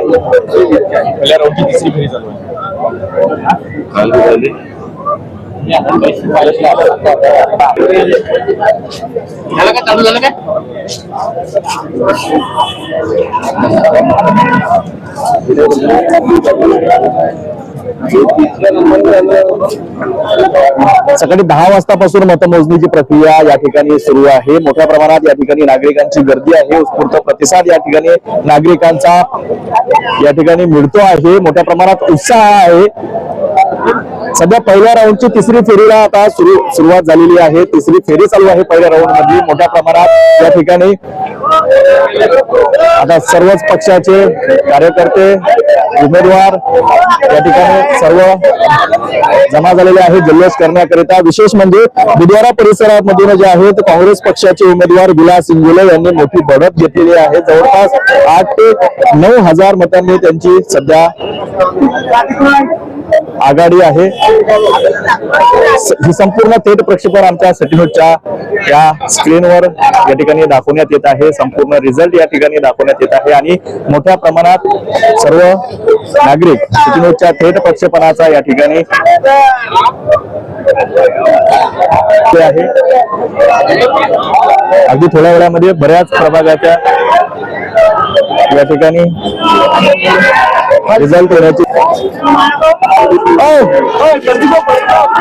पहिल्या राऊंडची तिसरी फेरी चालू आहे झालं का? चालू झालं काय सकाळी दहा वाजतापासून मतमोजणीची प्रक्रिया या ठिकाणी सुरू आहे. मोठ्या प्रमाणात या ठिकाणी नागरिकांची गर्दी आहे. उत्स्फूर्त प्रतिसाद या ठिकाणी नागरिकांचा या ठिकाणी मिळतो आहे. मोठ्या प्रमाणात उत्साह आहे. सध्या पहिल्या राऊंडची तिसरी फेरीला आता सुरू सुरुवात झालेली आहे. तिसरी फेरी चालू आहे पहिल्या राऊंड मधली. मोठ्या प्रमाणात या ठिकाणी आता सर्वच पक्षाचे कार्यकर्ते उमेदवार या ठिकाणी सर्व जमा झालेले आहेत जल्लोष करण्याकरिता. विशेष म्हणजे बुधवारा परिसरामधून जे आहेत काँग्रेस पक्षाचे उमेदवार विलास इंगुले यांनी मोठी बढत घेतलेली आहे. जवळपास आठ ते नऊ हजार मतांनी त्यांची सध्या आघाडी आहे. ही संपूर्ण थेट प्रक्षेपण आमच्या सटिनोटच्या या स्क्रीनवर या ठिकाणी दाखवण्यात येत आहे. संपूर्ण रिझल्ट या ठिकाणी दाखवण्यात येत आहे आणि मोठ्या प्रमाणात सर्व नागरिक सटिनोटच्या थेट प्रक्षेपणाचा या ठिकाणी ते आहे. अगदी थोड्या वेळामध्ये बऱ्याच प्रभागाच्या या ठिकाणी result येण्याची ओ, ओ,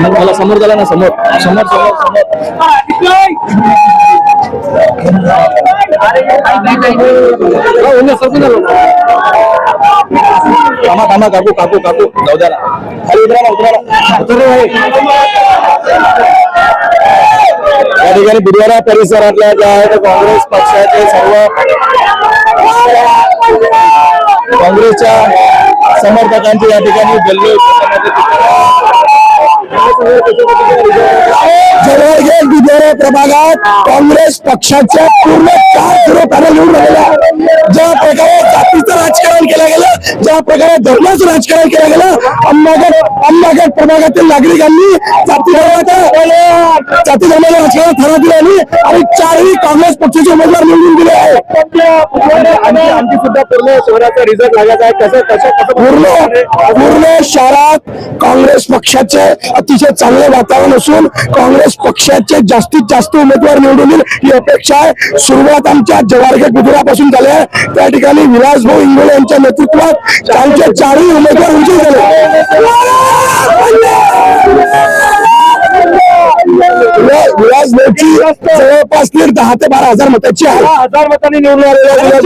मग मला समोर झाला ना समोर समोर समोर समोर हो, उन्हा, सरकून आलो. थांबा थांबा काकू काकू काकू जाऊ द्या ना खाली उतरा ना उतरा ना उतर रे भाई या ठिकाणी बुधवारा परिसरातल्या ज्या आहेत काँग्रेस पक्षाचे सर्व काँग्रेसच्या समर्थकांचे या ठिकाणी जल्लोष जवळगेट विद्यालय प्रभागात काँग्रेस पक्षाच्या पूर्ण चार झिरो पॅनल येऊन राहिल्या ज्या प्रकारे जातीचं राजकारण केलं गेलं ज्या प्रकारे धर्माचं राजकारण केलं गेलं अंबागड अंबागड प्रभागातील नागरिकांनी जाती धर्माचा जाती धर्माच्या राजकारण ठरा दिलं आणि चारही काँग्रेस पक्षाचे उमेदवार निवडून दिले आहे आमची सुद्धा पूर्ण शहराचा रिझल्ट लागायचा आहे कसं कसं पूर्ण पूर्ण शहरात काँग्रेस पक्षाचे अतिशय चांगले वातावरण असून काँग्रेस पक्षाचे जास्तीत जास्त उमेदवार निवडून येईल ही अपेक्षा आहे. सुरुवात आमच्या जवारगेट बुधुरापासून झाली आहे. त्या ठिकाणी विलास भाऊ इंगोले यांच्या नेतृत्वात आमचे चारही उमेदवार उंची झाले. विलास भाऊची जवळपास दहा ते बारा हजार मताची आहे. हजार मतांनी निवडून आलेले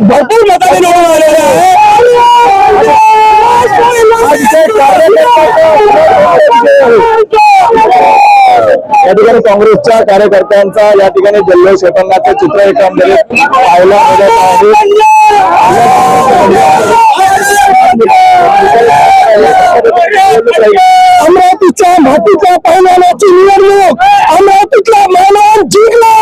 भरपूर मताने निवडून आलेले आहे आमचे या ठिकाणी काँग्रेसच्या कार्यकर्त्यांचा या ठिकाणी जल्लोष होतानाचे चित्र एकंदरीत पाहायला मिळत आहे. अमरावतीच्या मातीच्या पैलवानाची निवडणूक अमरावतीतला मानव जिंकला.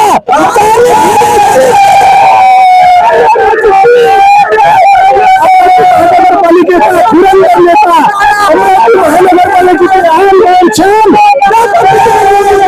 अमरावती महानगर पालिकेचा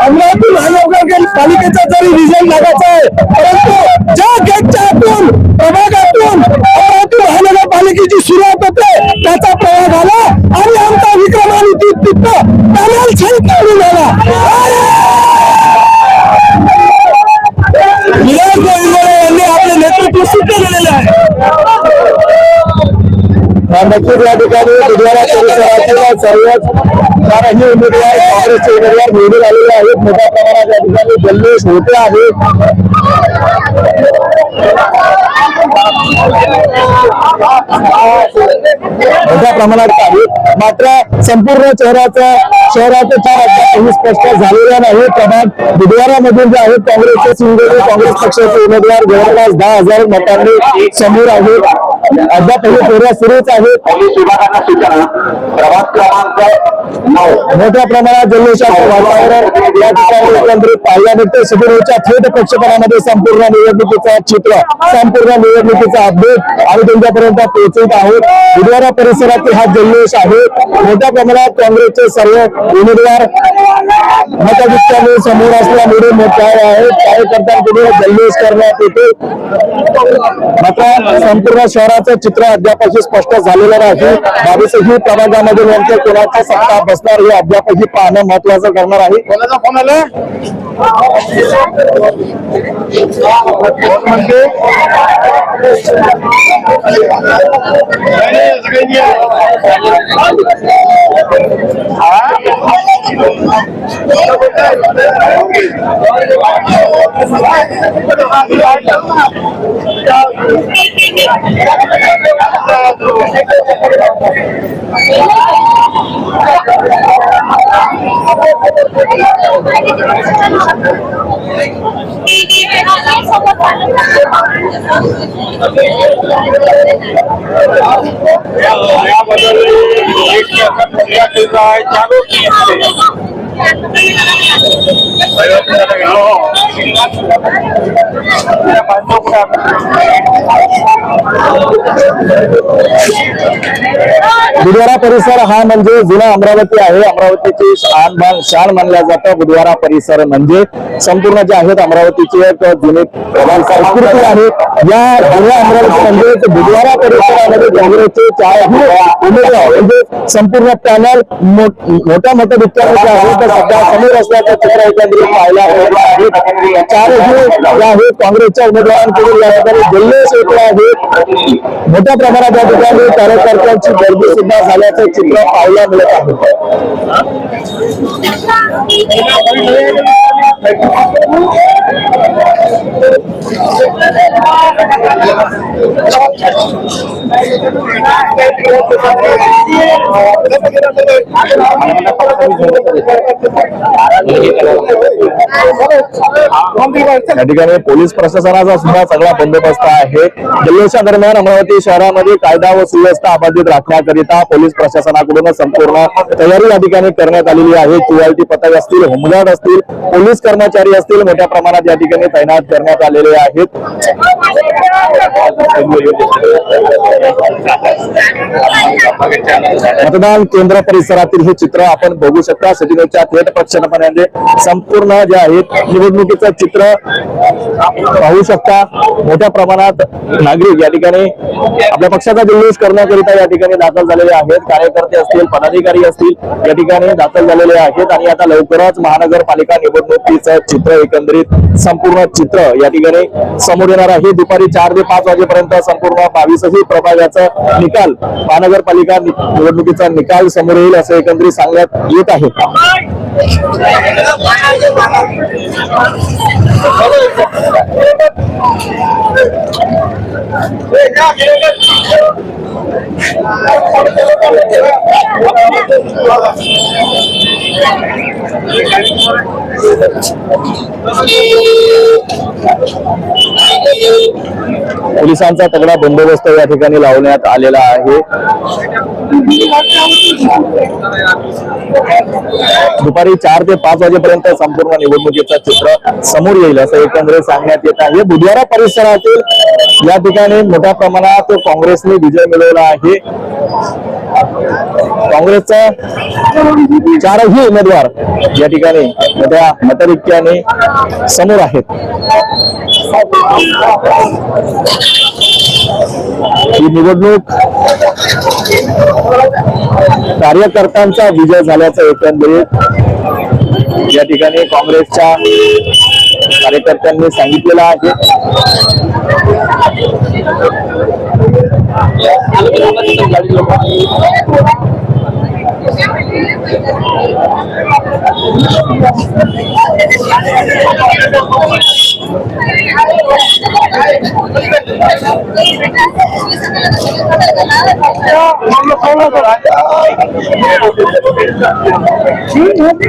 अमरावती महानगरपालिकेचा जरी रिझल्ट लागायचा आहे परंतु ज्या गेटच्या आतून प्रभागातून अमरावती महानगरपालिकेची सुरुवात होते त्याचा प्रभाग आला आणि आमचा विक्रमानिती तिथं पॅनल सहित निवडून नक्कीच या ठिकाणी बुधवारा परिसरातील सर्वच चारही उमेदवार काँग्रेसचे उमेदवार निवडून आलेले आहेत. मोठ्या प्रमाणात या ठिकाणी जल्लोष होते आहे. मोठ्या प्रमाणात आहेत मात्र संपूर्ण शहराचा शहराच्या चार अद्यापही स्पष्ट झालेल्या नाही प्रमाण बुधवारामधून जे आहेत काँग्रेसचे सिंगोली काँग्रेस पक्षाचे उमेदवार जवळपास दहा हजार मतांनी समोर आहेत. अद्याप ही फेऱ्या सुरूच आहेत पोलीस विभागांना सूचना. प्रभाग क्रमांक नऊ. मोठ्या प्रमाणात जल्लोषाचं वातावरण. या ठिकाणी एकंदरीत पाहायला मिळते शिबिरोच्या थेट प्रक्षेपणामध्ये संपूर्ण निवडणुकीचं चित्र संपूर्ण निवडणुकीचा अपडेट आम्ही तुमच्यापर्यंत पोहोचत आहोत. बुधवारा परिसरातील हा जल्लोष आहे. मोठ्या प्रमाणात काँग्रेसचे सर्व उमेदवार मताधिक्याने समोर असल्यामुळे काय आहे कार्यकर्त्यांपुढे जल्लोष करण्यात येते मात्र संपूर्ण चित्र अद्यापही स्पष्ट झालेलं नाही. बावीसही प्रभागामध्ये नेमके कोणाची सत्ता बसणार हे अद्यापही पाहणं महत्वाचं करणार आहे. कोणाचा फ़ोन आला याबद्दल एक जागृती असते बुधवारा परिसर हा म्हणजे जुना अमरावती आहे. अमरावतीची शान मान शान मानला जातं. बुधवारा परिसर म्हणजे संपूर्ण जे आहेत अमरावतीची एक जुनी प्रधान संस्कृती आहे. या जुन्या अमरावती म्हणजेच बुधवारा परिसरामध्ये काँग्रेसचे चार उमेदवार म्हणजे संपूर्ण पॅनल मोठ्या मताधिक्याने जे आहे सध्या समोर असल्याचं चित्र एकंदरीत पाहायला मिळत आहे. चारही या हे काँग्रेसच्या उमेदवारांकडून या ठिकाणी जल्लोष येतो आहे. मोठ्या प्रमाणात या ठिकाणी कार्यकर्त्यांची गर्दी सुद्धा झाल्याचं चित्र पाहायला मिळत आहे. या ठिकाणी पोलीस प्रशासनाचा सुद्धा सगळा बंदोबस्त आहे. जल्लोषा दरम्यान अमरावती शहरामध्ये कायदा व सुव्यवस्था अबाधित राखण्याकरिता पोलीस प्रशासनाकडून संपूर्ण तयारी या ठिकाणी करण्यात आलेली आहे. क्यूआयटी पथक असतील होमगार्ड असतील पोलीस कर्मचारी असतील मोठ्या प्रमाणात या ठिकाणी तैनात करण्यात आलेले आहेत. मतदान केंद्र परिसरातील हे चित्र आपण बघू शकता. सचिनच्या थेट प्रक्षेपणामध्ये म्हणजे संपूर्ण जे आहेत निवडणुकीचं चित्र पाहू शकता. मोठ्या प्रमाणात नागरिक या ठिकाणी आपल्या पक्षाचा जल्लोष करण्याकरिता या ठिकाणी दाखल झालेले आहेत. कार्यकर्ते असतील पदाधिकारी असतील या ठिकाणी दाखल झालेले आहेत. आणि आता लवकरच महानगरपालिका निवडणुकीचं चित्र एकंदरीत संपूर्ण चित्र या ठिकाणी समोर येणार आहे. दुपारी चार ते पाच वाजेपर्यंत संपूर्ण बावीसही प्रभागाचा निकाल महानगरपालिका निवडणुकीचा निकाल समोर येईल असं एकंदरीत सांगण्यात येत आहे. पोलिसांचा तगडा बंदोबस्त या ठिकाणी लावण्यात आलेला आहे. दुपारी चार ते पाच वाजेपर्यंत संपूर्ण निवडणुकीचं चित्र समोर येईल असं एकंदरीत सांगण्यात येत आहे. बुधवारा परिसरातील या ठिकाणी मोठ्या प्रमाणात काँग्रेसने विजय मिळवला आहे. काँग्रेसचा चारही उमेदवार या ठिकाणी मोठ्या मतरिक्याने समोर आहेत. ही निवडणूक कार्यकर्त्यांचा विजय झाल्याचं एकंदरीत या ठिकाणी काँग्रेसच्या कार्यकर्त्यांनी सांगितलेलं आहे. ¿Qué es lo que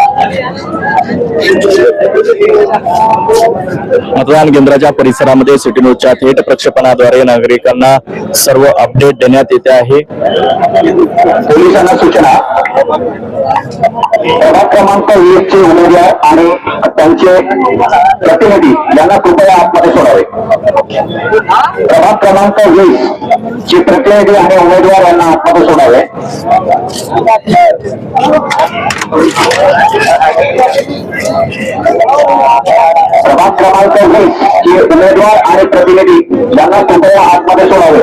मतदान केंद्राच्या परिसरामध्ये सिटी न्यूजच्या थेट प्रक्षेपणाद्वारे नागरिकांना सर्व अपडेट देण्यात येते आहे. पोलिसांना सूचना. क्रमांक वीस चे उमेदवार आणि त्यांचे प्रतिनिधी यांना कृपया आतमध्ये सोडावे. प्रभाग क्रमांक वीस चे प्रतिनिधी आणि उमेदवार यांना आतमध्ये सोडावे. प्रभाग क्रमांक वीस चे उमेदवार आणि प्रतिनिधी यांना कृपया आतमध्ये सोडावे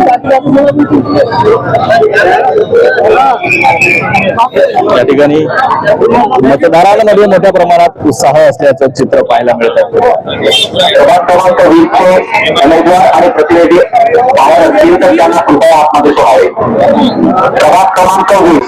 या ठिकाणी मतदारांमध्ये मोठ्या प्रमाणात उत्साह असल्याचं चित्र पाहायला मिळत आहे. उमेदवार आणि प्रतिनिधी बाहेर असतील तर त्यांना कृपया आतमध्ये सोडावे. प्रभाग क्रमांक वीस.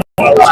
আমরা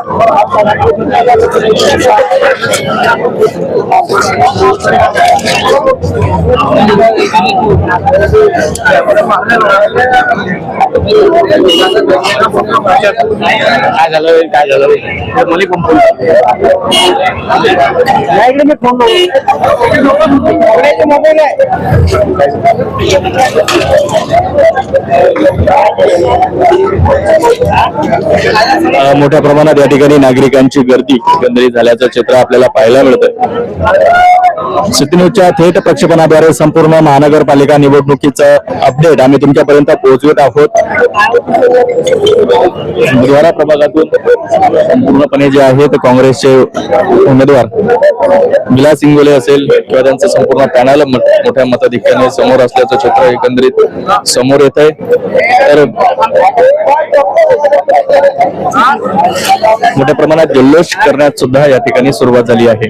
काय झालं काय झालं मला पण फोन इकडे मी फोन मोबाईल आहे मोठ्या प्रमाणात या नागरिकांची गर्दी एकंदरीत झाल्याचं चित्र आपल्याला पाहायला मिळतं सिटी थेट प्रक्षेपणाद्वारे संपूर्ण महानगरपालिका निवडणुकीचं अपडेट आम्ही तुमच्यापर्यंत पोहोचवत आहोत. बुधवारा प्रभागातून संपूर्णपणे जे आहे काँग्रेसचे उमेदवार विलास इंगोले असेल किंवा त्यांचं संपूर्ण पॅनल मोठ्या मताधिक्याने समोर असल्याचं चित्र एकंदरीत समोर येत आहे तर मोठ्या प्रमाणात जल्लोष करण्यात सुद्धा या ठिकाणी सुरुवात झाली आहे.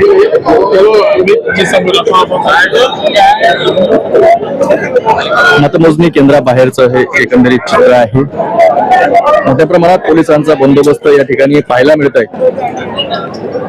मतमोजणी केंद्राबाहेरचं हे एकंदरीत चित्र आहे. मोठ्या प्रमाणात पोलिसांचा बंदोबस्त या ठिकाणी पाहायला मिळत आहे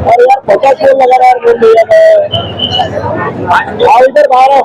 और यार पचास मिनट लगा रहा है बोल इधर बाहर आओ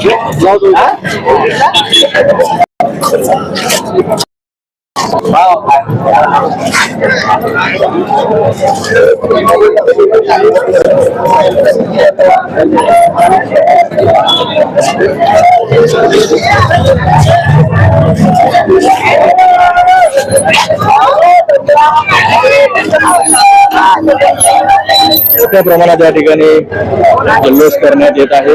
Yeah, yeah, yeah. Oke, Bro, mana dia tiga nih? Karena dia tahu.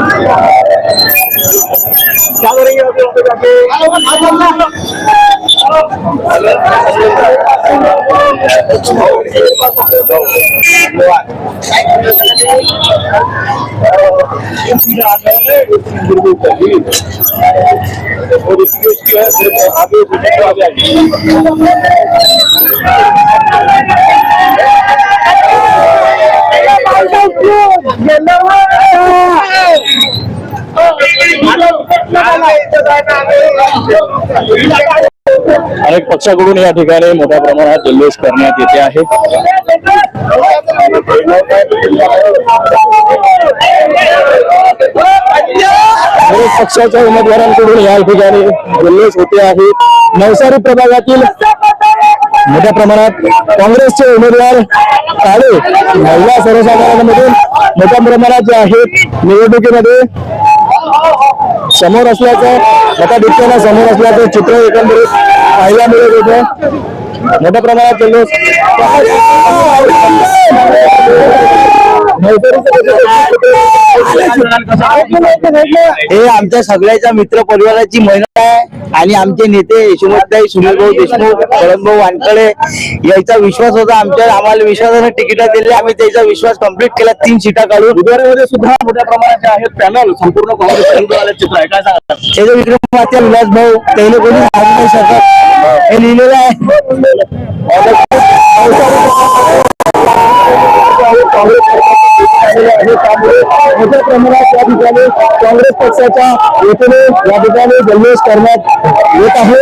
আগে अनेक पक्षाकडून या ठिकाणी मोठ्या प्रमाणात जल्लोष करण्यात येते आहे. पक्षाच्या उमेदवारांकडून या ठिकाणी जल्लोष होते आहे. नवसारी प्रभागातील मोठ्या प्रमाणात काँग्रेसचे उमेदवार काळे महिला सर्वसाधारणमधून मोठ्या प्रमाणात जे आहेत निवडणुकीमध्ये समोर असल्याचं मताधिक्याला समोर असल्याचं चित्र एकंदरीत पाहायला मिळत होतं. मोठ्या प्रमाणात जल्लोष हे आमच्या सगळ्याच्या मित्र परिवाराची मेहनत आहे आणि आमचे नेते यशोमतताई सुनील भाऊ देशमुख भाऊ वानकडे याचा विश्वास होता. आमच्या आम्हाला विश्वासाने तिकीट दिले. आम्ही त्याचा विश्वास कंप्लीट केला. तीन सीटा काढून. बुधवारीमध्ये सुद्धा मोठ्या प्रमाणात आहेत पॅनल. संपूर्ण काँग्रेस त्याचा विक्रम विलास भाऊ त्याने कोणी नाही शकत हे लिहिलेलं आहे मोठ्या प्रमाणात या ठिकाणी काँग्रेस पक्षाच्या वतीने या ठिकाणी जल्लोष करण्यात येत आहे.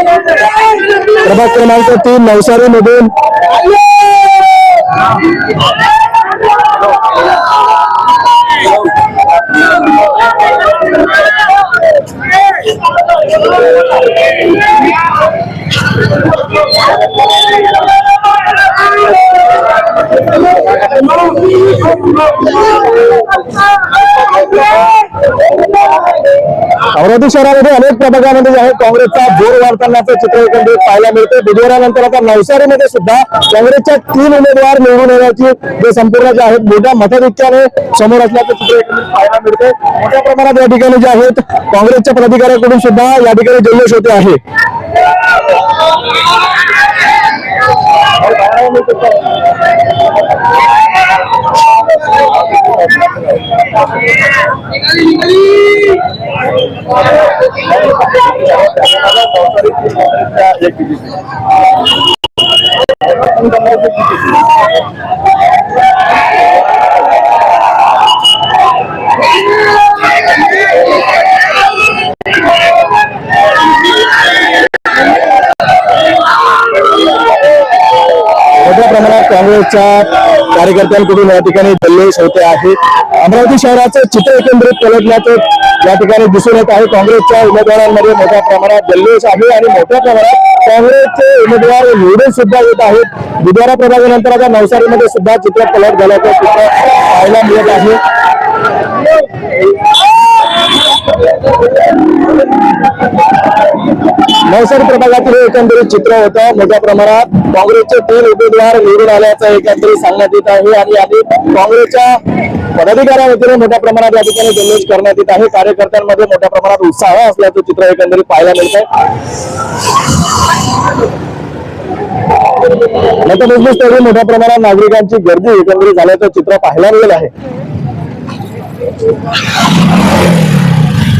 प्रभाग क्रमांक तीन नवसारी मधून अमरावती शहरामध्ये अनेक प्रभागा प्रभागामध्ये जे आहे. काँग्रेसचा ज़ोर वाढतानाचं चित्र एकंदरीत पाहायला मिळते बुधवारानंतर आता नवसारीमध्ये सुद्धा काँग्रेसच्या तीन उमेदवार निवडून येण्याची जे संपूर्ण जे आहेत, मोठ्या मताधिक्याने समोर चित्र एकंदरीत पाहायला मिळते मोठ्या प्रमाणात या ठिकाणी जे आहेत, काँग्रेसच्या पदाधिकाऱ्यांकडून सुद्धा या ठिकाणी जल्लोष होते आहे मोठ्या प्रमाणात काँग्रेसच्या कार्यकर्त्यांकडून या ठिकाणी जल्लोष होते आहे अमरावती शहराचं चित्र एकंदरीत पलटण्याचं या ठिकाणी दिसून येत आहे. काँग्रेसच्या उमेदवारांमध्ये मोठ्या प्रमाणात जल्लोष आहे आणि मोठ्या प्रमाणात काँग्रेसचे उमेदवार निवडून सुद्धा येत आहेत. बुधवारा प्रभागानंतर आता नवसारीमध्ये सुद्धा चित्र पलट झाल्याचं चित्र पाहायला मिळत आहे. नवसारी प्रभागातील हे एकंदरीत चित्र होतं. मोठ्या प्रमाणात काँग्रेसचे तीन उमेदवार निवडून आल्याचं एकंदरीत सांगण्यात येत आहे आणि आधी काँग्रेसच्या पदाधिकाऱ्यांमध्ये मोठ्या प्रमाणात या ठिकाणी जल्लोष करण्यात येत आहे. कार्यकर्त्यांमध्ये मोठ्या प्रमाणात उत्साह असल्याचं चित्र एकंदरीत पाहायला मिळत आहे मतमोजणीस्थळी मोठ्या प्रमाणात नागरिकांची गर्दी एकंदरीत झाल्याचं चित्र पाहायला मिळेल आहे.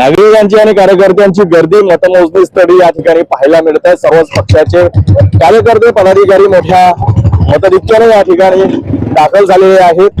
नागरिकांची आणि कार्यकर्त्यांची गर्दी मतमोजणी स्थळी या ठिकाणी पाहायला मिळत. आहे सर्वच पक्षाचे कार्यकर्ते पदाधिकारी मोठ्या मतदिक्याने या ठिकाणी दाखल झालेले आहेत.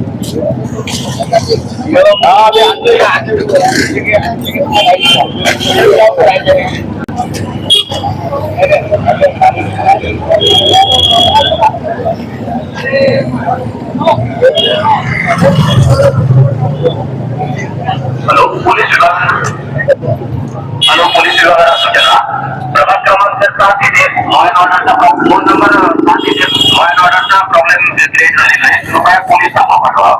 啊，别按住呀，按住，这个这个太重了，विभाग हॅलो पोलीस विभागाला सूचना प्रभाग क्रमांक सात येथे लॉ अँड ऑर्डरचा फोन नंबर सात येथे लॉ अँड ऑर्डरचा प्रॉब्लेम क्रिएट झालेला आहे कृपया पोलीस ताफा पाठवा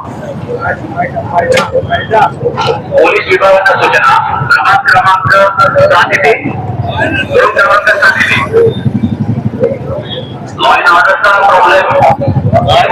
पोलीस विभागाच्या सूचना प्रभाग क्रमांक सात येथे रूम क्रमांक सात येथे लॉ अँड ऑर्डरचा problem law and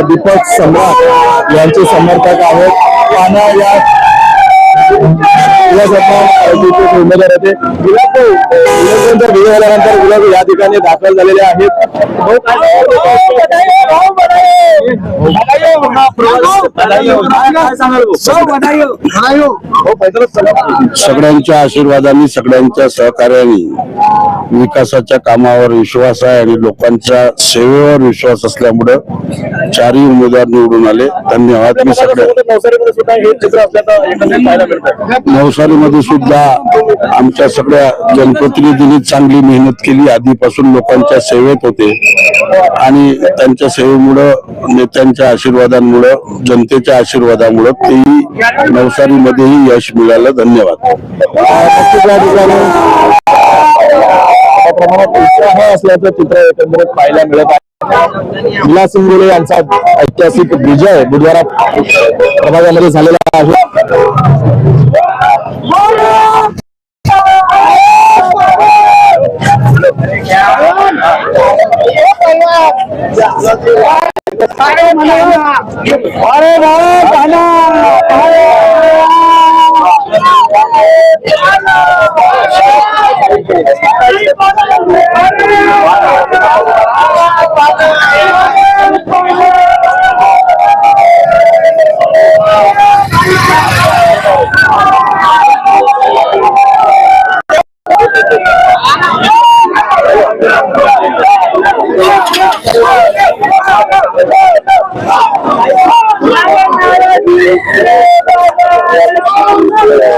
Deepak Samrat यांचे समर्थक आहेत. पाना या उमेदवार होते. गुलाब विजय झाल्यानंतर गुलाब या ठिकाणी दाखल झालेले आहेत. सगळ्यांच्या आशीर्वादाने सगळ्यांच्या सहकार्याने विकासाच्या कामावर विश्वास आहे आणि लोकांच्या सेवेवर विश्वास असल्यामुळं चारही उमेदवार निवडून आले. धन्यवाद. मी सगळे नवसारीमध्ये सुद्धा नवसारीमध्ये सुद्धा आमच्या सगळ्या जनप्रतिनिधींनी चांगली मेहनत केली. आधीपासून लोकांच्या सेवेत होते. आणि त्यांच्या सेवेमुळं नेत्यांच्या आशीर्वादांमुळं जनतेच्या आशीर्वादामुळं तेही नवसारीमध्येही यश मिळालं. धन्यवाद. प्रमाणात उत्साह असल्याचं चित्र एकंदरीत पाहायला मिळत आहे विलास सिंगोले यांचा ऐतिहासिक विजय बुधवारात प्रभागामध्ये झालेला आहे अरे भारत Yeah. Yeah.